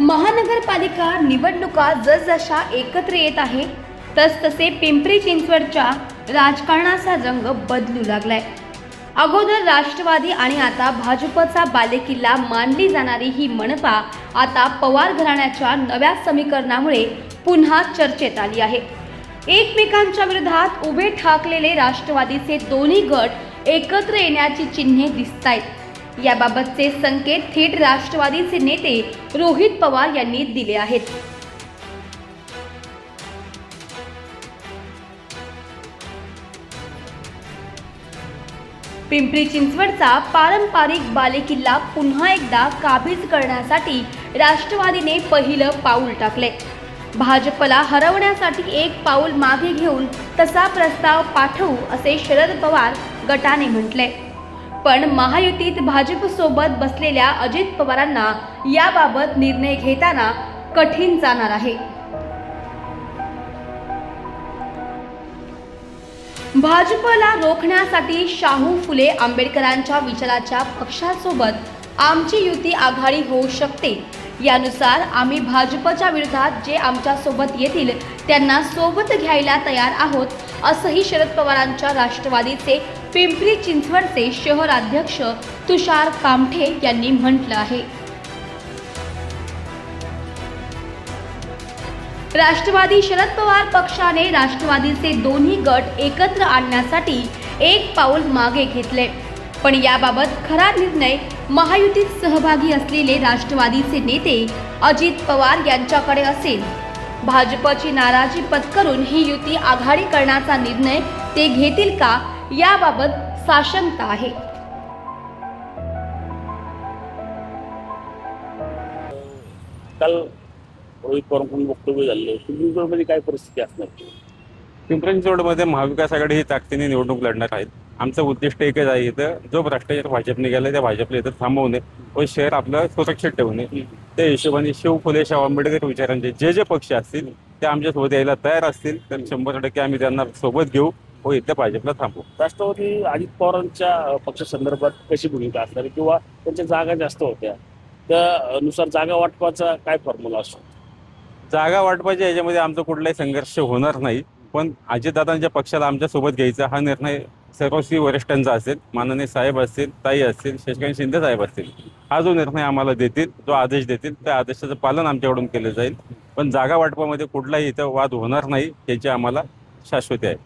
महानगरपालिका निवडणुका जसजशा एकत्र येत आहे तसतसे पिंपरी चिंचवडच्या राजकारणाचा रंग बदलू लागलाय. अगोदर राष्ट्रवादी आणि आता भाजपचा बालेकिल्ला मानली जाणारी ही मनपा आता पवार घराण्याच्या नव्या समीकरणामुळे पुन्हा चर्चेत आली आहे. एकमेकांच्या विरोधात उभे ठाकलेले राष्ट्रवादीचे दोन्ही गट एकत्र येण्याची चिन्हे दिसत आहेत याबाबतचे संकेत थेट राष्ट्रवादीचे नेते रोहित पवार यांनी दिले आहेत. पिंपरी चिंचवडचा पारंपरिक बालेकिल्ला पुन्हा एकदा काबीज करण्यासाठी राष्ट्रवादीने पहिलं पाऊल टाकले भाजपला हरवण्यासाठी एक पाऊल मागे घेऊन तसा प्रस्ताव पाठवू असे शरद पवार गटाने म्हटले पण महायुतीत भाजपसोबत बसलेल्या अजित पवारांना याबाबत निर्णय घेताना कठीण जाणार आहे. भाजपला रोखण्यासाठी शाहू फुले आंबेडकरांच्या विचाराच्या पक्षासोबत आमची युती आघाडी होऊ शकते. यानुसार आम्ही भाजपच्या विरोधात जे आमच्यासोबत येतील त्यांना सोबत घ्यायला तयार आहोत असंही शरद पवारांच्या राष्ट्रवादीचे पिंपरी चिंचवडचे शहराध्यक्ष तुषार कामठे यांनी म्हटलं आहे. राष्ट्रवादी शरद पवार पक्षाने राष्ट्रवादीचे दोन्ही गट एकत्र आणण्यासाठी एक पाऊल मागे घेतले. पण याबाबत खरा निर्णय महायुतीत सहभागी असलेले राष्ट्रवादीचे नेते अजित पवार यांच्याकडे असेल. भाजपची नाराजी पत्करून ही युती आघाडी करण्याचा निर्णय ते घेतील का याबाबत साशंकता आहे. काल रोहित पवारांकडून वक्तव्य झालेलं चिंचवडमध्ये काय परिस्थिती असणार? पिंपरी चिंचवडमध्ये महाविकास आघाडी ही ताकदीने निवडणूक लढणार आहेत आमचं उद्दिष्ट एकच आहे इथं जो भ्रष्टाचार भाजपने गेला त्या भाजपला इथं थांबवणे व शहर आपलं सुरक्षित ठेवणे त्या हिशोबाने शिव फुले शाहू आंबेडकर विचारांचे जे जे पक्ष असतील ते आमच्यासोबत यायला तयार असतील. तर शंभर टक्के आम्ही त्यांना सोबत घेऊ. व इथल्या भाजपला थांबवू राष्ट्रवादी अजित पवारांच्या पक्षासंदर्भात कशी भूमिका असणार आहे किंवा त्यांच्या जागा जास्त होत्या त्यानुसार जागा वाटपाचा काय फॉर्म्युला असतो? जागा वाटपाच्या याच्यामध्ये आमचा कुठलाही संघर्ष होणार नाही पण अजितदादांच्या पक्षाला आमच्यासोबत घ्यायचा हा निर्णय सर्वस्वी वरिष्ठांचा असेल माननीय साहेब असतील ताई असतील शशिकांत शिंदे साहेब असतील हा जो निर्णय आम्हाला देतील जो आदेश देतील त्या आदेशाचं पालन आमच्याकडून केलं जाईल. पण जागा वाटपामध्ये कुठलाही इथं वाद होणार नाही याची आम्हाला शाश्वती आहे.